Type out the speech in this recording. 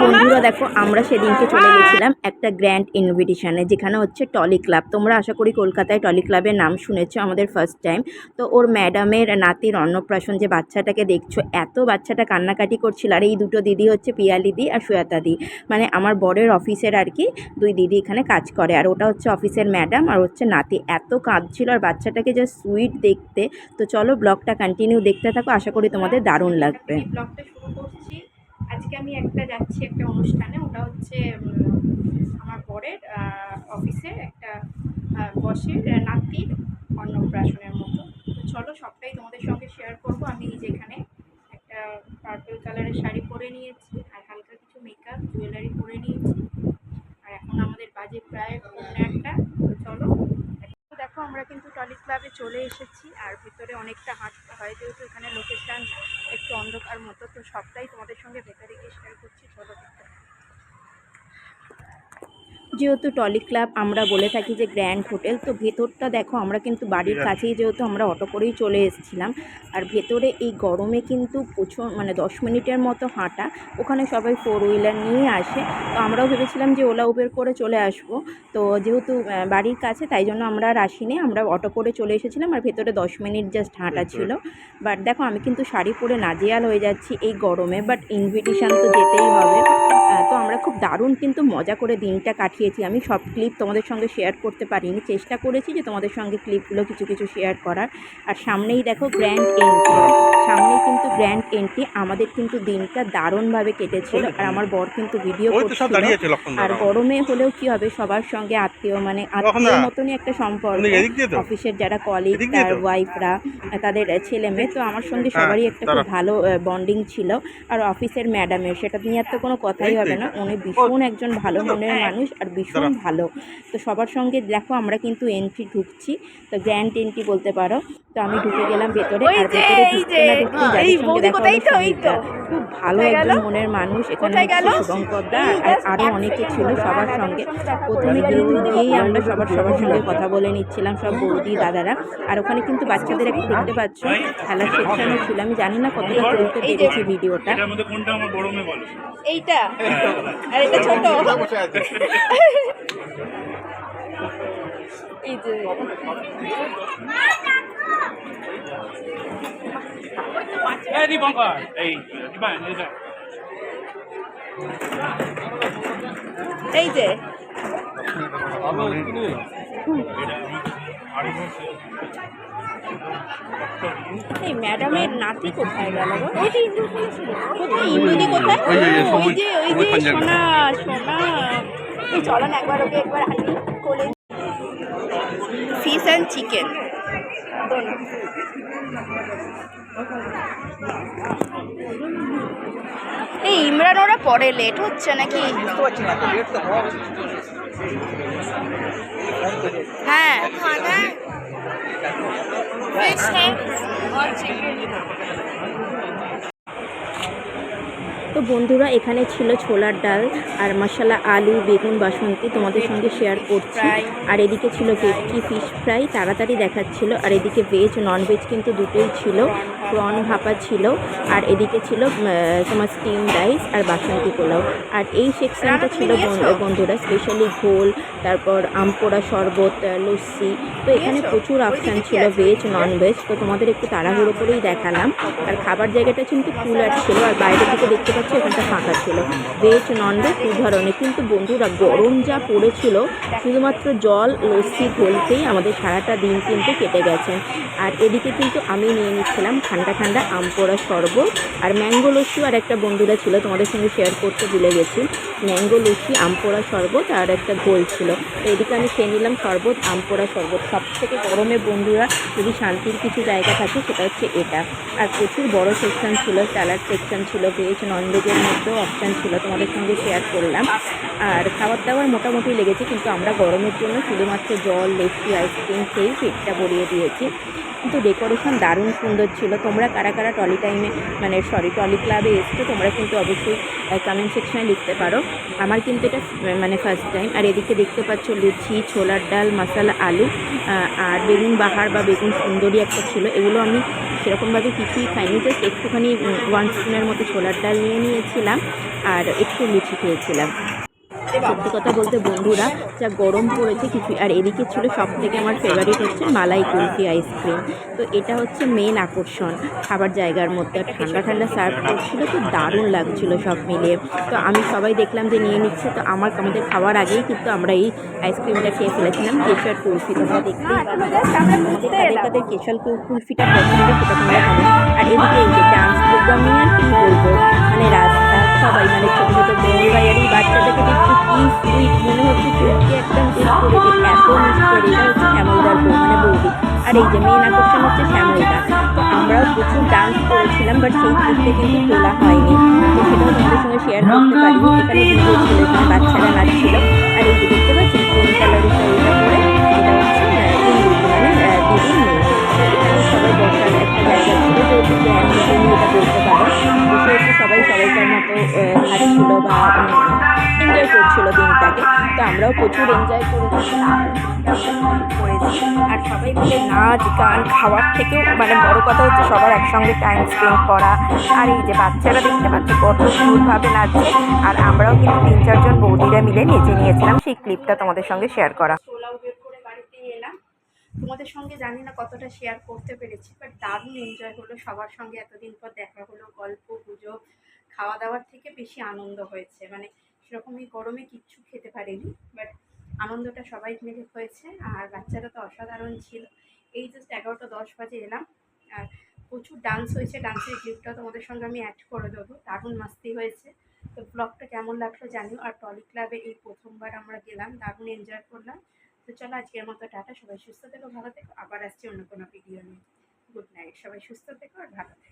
বন্ধুরা দেখো আমরা সেদিনকে চলে গেছিলাম একটা গ্র্যান্ড ইনভিটেশনে যেখানে হচ্ছে টলি ক্লাব। তোমরা আশা করি কলকাতায় টলি ক্লাবের নাম শুনেছো আমাদের ফার্স্ট টাইম তো ওর ম্যাডামের নাতির অন্নপ্রাশন যে বাচ্চাটাকে দেখছ এত বাচ্চাটা কান্নাকাটি করছিল। আর এই দুটো দিদি হচ্ছে পিয়ালিদি আর সুয়াতা দি। মানে আমার বরের অফিসের আর কি দুই দিদি এখানে কাজ করে। আর ওটা হচ্ছে অফিসের ম্যাডাম আর হচ্ছে নাতি। এত কাঁদছিল আর বাচ্চাটাকে যা সুইট দেখতে। তো চলো ব্লগটা কন্টিনিউ দেখতে থাকো আশা করি তোমাদের দারুণ লাগবে। ব্লগটা আজকে আমি একটা যাচ্ছি একটা অনুষ্ঠানে ওটা হচ্ছে আমার বরের আহ, অফিসের একটা বসের নাতির অন্নপ্রাশনের মতো। তো চলো সবটাই তোমাদের সঙ্গে শেয়ার করব। আমি যেখানে একটা পার্পল কালারের শাড়ি পরে নিয়েছি আর হালকা কিছু মেকআপ জুয়েলারি পরে নিয়েছি। আর এখন আমাদের বাজে প্রায় পৌনে একটা তো চলো তো দেখো আমরা কিন্তু টলি ক্লাবে চলে এসেছি, আর ভিতরে অনেকটা হাঁটতে হয় যেহেতু এখানে লোকেশান একটু অন্ধকার মতো, তো সবটাই তোমাদের সঙ্গে ভেতরে গিয়ে শেয়ার করছি, চলো দেখতে। যেহেতু টলি ক্লাব আমরা বলে থাকি যে গ্র্যান্ড হোটেল তো ভেতরটা দেখো আমরা কিন্তু বাড়ির কাছেই যেহেতু আমরা অটো করেই চলে এসেছিলাম। আর ভেতরে এই গরমে কিন্তু প্রচুর মানে দশ মিনিটের মতো হাঁটা ওখানে সবাই ফোর হুইলার নিয়ে আসে। তো আমরাও ভেবেছিলাম যে ওলা উবের করে চলে আসব। তো যেহেতু বাড়ির কাছে তাই জন্য আমরা আর আসিনি। আমরা অটো করে চলে এসেছিলাম আর ভেতরে দশ মিনিট জাস্ট হাঁটা ছিল। বাট দেখো আমি কিন্তু শাড়ি পরে নাজিয়াল হয়ে যাচ্ছি এই গরমে বাট ইনভিটেশন তো যেতেই হবে। তো আমরা খুব দারুণ কিন্তু মজা করে দিনটা কাটিয়েছি। আমি সব ক্লিপ তোমাদের সঙ্গে শেয়ার করতে পারিনি। চেষ্টা করেছি যে তোমাদের সঙ্গে ক্লিপগুলো কিছু কিছু শেয়ার করার। আর সামনেই দেখো গ্র্যান্ড এন্ট্রি সামনেই কিন্তু গ্র্যান্ড এন্ট্রি আমাদের কিন্তু দিনটা দারুণভাবে কেটেছিল আর আমার বর কিন্তু ভিডিও করছিল। আর গরমে হলেও কি হবে? সবার সঙ্গে আত্মীয় মানে আত্মীয় মতনই একটা সম্পর্ক। অফিসের যারা কলিগ তার? ওয়াইফরা তাদের ছেলে মেয়ে তো আমার সঙ্গে হ্যাঁ, সবারই একটা খুব ভালো বন্ডিং ছিল। আর অফিসের ম্যাডামের সেটা নিয়ে আর তো কোনো কথাই হবে এই না উনি ভীষণ একজন ভালো মনের মানুষ আর ভীষণ ভালো। তো সবার সঙ্গে দেখো আমরা কিন্তু এন্ট্রি ঢুকছি তো গ্র্যান্ড এন্ট্রি বলতে পারো। তো আমি ঢুকে গেলাম ভেতরে আর ঢুকতে না ঢুকতে হ্যাঁ, দেখা। খুব ভালো একজন মনের মানুষ এখানে শুভঙ্করদা এই আর আরও অনেকে ছিল সবার সঙ্গে। প্রথমে কিন্তু। গিয়েই আমরা সবার সবার সঙ্গে কথা বলে নিচ্ছিলাম সব বৌদি দাদারা। আর ওখানে কিন্তু বাচ্চাদের একটু দেখতে পাচ্ছ খেলার সেকশনও ছিল। আমি জানি না কতটা তুলতে পেরেছি ভিডিওটা। এটার মধ্যে কোনটা আমার বড় মেয়ে বলো? এইটা। আর এটা ছোট। এই যে। এই যে। এই যে। এই ম্যাডামের নাতি কোথায় গেল? কোথায় ইন্দুদি কোথায়? ওই যে, ওই যে। সোনা সোনা। এই চলো না একবার ওকে একবার আনি কোলে ফিশ অ্যান্ড চিকেন এই ইমরান ওরা পরে লেট হচ্ছে নাকি? হ্যাঁ। Who's hands? Watching you. তো বন্ধুরা এখানে ছিল ছোলার ডাল আর মশলা আলু বেগুন বাসন্তী তোমাদের সঙ্গে শেয়ার করছি। আর এদিকে ছিল ভেটকি ফিশ ফ্রাই তাড়াতাড়ি দেখাচ্ছিল। আর এদিকে ভেজ নন ভেজ কিন্তু দুটোই ছিল প্রন ভাপা ছিল। আর এদিকে ছিল তোমার স্টিম রাইস আর বাসন্তী পোলাও। আর এই সেকশনটা ছিল বন- বন্ধুরা স্পেশালি ঘোল তারপর আমপোড়া শরবত লস্যি। তো এখানে প্রচুর অপশান ছিল ভেজ নন ভেজ তো তোমাদের একটু তাড়াহুড়ো করেই দেখালাম। আর খাবার জায়গাটা কিন্তু কুলার ছিল। আর বাইরে দিকে দেখতে পাচ্ছি এখানটা ফাঁকা ছিল। ভেজ নন ভেজ দু ধরনের কিন্তু বন্ধুরা গরম যা পড়েছিল, শুধুমাত্র জল, লস্যি, ঘোলতেই আমাদের সারাটা দিন কিন্তু কেটে গেছে। আর এদিকে কিন্তু আমি নিয়ে নিচ্ছিলাম ঠান্ডা ঠান্ডা আম পোড়া শরবত, আর ম্যাঙ্গো লস্যি আর একটা বন্ধুরা ছিল তোমাদের সঙ্গে শেয়ার করতে ভুলে গেছি। ম্যাঙ্গো লস্যি আম পোড়া শরবত আর একটা ঘোল ছিল। তো এদিকে আমি খেয়ে নিলাম শরবত আম পোড়া শরবত। সব থেকে গরমে বন্ধুরা, যদি শান্তির কিছু জায়গা থাকে, সেটা হচ্ছে এটা। আর প্রচুর বড় সেকশন ছিল স্যালাড সেকশন ছিল ভেজ নন ভেজের মধ্যেও অপশান ছিল, তোমাদের সঙ্গে শেয়ার করলাম। আর খাবার দাবার মোটামুটি লেগেছে, কিন্তু আমরা গরমের জন্য শুধুমাত্র জল লস্যি আইসক্রিম খেয়েই পেটটা ভরিয়ে দিয়েছি। কিন্তু ডেকোরেশন দারুণ সুন্দর ছিল। তোমরা কারা কারা টলি টাইমে মানে সরি টলি ক্লাবে এসছো, তোমরা কিন্তু অবশ্যই কমেন্ট সেকশনে লিখতে পারো। আমার কিন্তু এটা মানে ফার্স্ট টাইম আর এদিকে দেখতে পাচ্ছ লুচি, ছোলার ডাল, মশালা, আলু আর বেগুন বাহার বা বেগুন সুন্দরী একটা ছিল। এগুলো আমি সেরকমভাবে কিছুই খাইনি। জাস্ট একটুখানি ওয়ান স্পুনের মতো ছোলার ডাল নিয়ে নিয়েছিলাম আর একটু লুচি খেয়েছিলাম। সত্যি কথা বলতে বন্ধুরা যা গরম পড়েছে কিছু আর এদিকে ছিল সব থেকে আমার ফেভারিট হচ্ছে মালাই কুলফি আইসক্রিম তো এটা হচ্ছে মেন আকর্ষণ খাবার জায়গার মধ্যে। আর ঠান্ডা ঠান্ডা সার্ভ করছিল তো দারুণ লাগছিল সব মিলিয়ে। তো আমি সবাই দেখলাম যে নিয়ে নিচ্ছে তো আমার আমাদের খাওয়ার আগেই কিন্তু আমরা এই আইসক্রিমটা খেয়ে ফেলেছিলাম। কেশর কুলফি তোমরা দেখতেই কাদের কাদের কেশর কুলফিটা পছন্দ সেটা তোমরা জানো আর এদিকে এই যে ডান্স প্রোগ্রাম নিয়ে আর কী বলব? মানে রাস্তা সবাই মানে ছোটো ছোটো দেখতে কি সুইট মনে হচ্ছে একদম টেস্ট করে এত মিস এটা হচ্ছে শ্যামলদার বউ আর এই যে মেন আকর্ষণ হচ্ছে শ্যামলদা তো আমরাও প্রচুর ডান্স করেছিলাম বাট সেই ক্লিপটা কিন্তু তোলা হয়নি তো সেটাও তোমাদের সঙ্গে শেয়ার করতে পারিনি এখানে ভিডিও ছিল বাচ্চারা নাচছিল আর এই যে দেখতে পাচ্ছি কোন কালারের শাড়িটা পরে এটা হচ্ছে মানে দিদির সবাই বসার একটা জায়গা ছিল মতো এটা বলতে পারো তো সবাই সবাইকার মতো আহ, নাচছিল বা এনজয় করছিল দিনটাকে। তো আমরাও প্রচুর এনজয় করেছি। করেছি আর সবাই মিলে নাচ, গান, খাওয়ার থেকেও মানে বড় কথা হচ্ছে সবার একসঙ্গে টাইম স্পেন্ড করা। আর এই যে বাচ্চারা দেখতে পাচ্ছে কত সুন্দরভাবে নাচছে। আর আমরাও কিন্তু তিন, চারজন বৌদিরা মিলে নেচে নিয়েছিলাম। সেই ক্লিপটা তোমাদের সঙ্গে শেয়ার করা। এলাম। তোমাদের সঙ্গে জানি না কতটা শেয়ার করতে পেরেছি বাট দারুণ এনজয় হলো। সবার সঙ্গে এতদিন পর দেখা হলো, গল্প, গুজব খাওয়া দাওয়ার থেকে বেশি আনন্দ হয়েছে। মানে সেরকম এই গরমে কিচ্ছু খেতে পারিনি বাট আনন্দটা সবাই মিলে হয়েছে। আর বাচ্চারা তো অসাধারণ ছিল। এই জাস্ট এগারোটা দশ বাজে এলাম। আর প্রচুর ডান্স হয়েছে। ডান্সের ক্লিপটা তোমাদের সঙ্গে আমি অ্যাড করে দেবো। দারুণ মাস্তি হয়েছে। তো ব্লগটা কেমন লাগল জানিও। আর টলি ক্লাবে এই প্রথমবার আমরা গেলাম। দারুণ এনজয় করলাম। তো চলো আজকের মতো টাটা। সবাই সুস্থ থেকো, ভালো থেকো। আবার আসছি অন্য কোনো ভিডিও নিয়ে। গুড নাইট সবাই সুস্থ থেকো আর ভালো থেকো।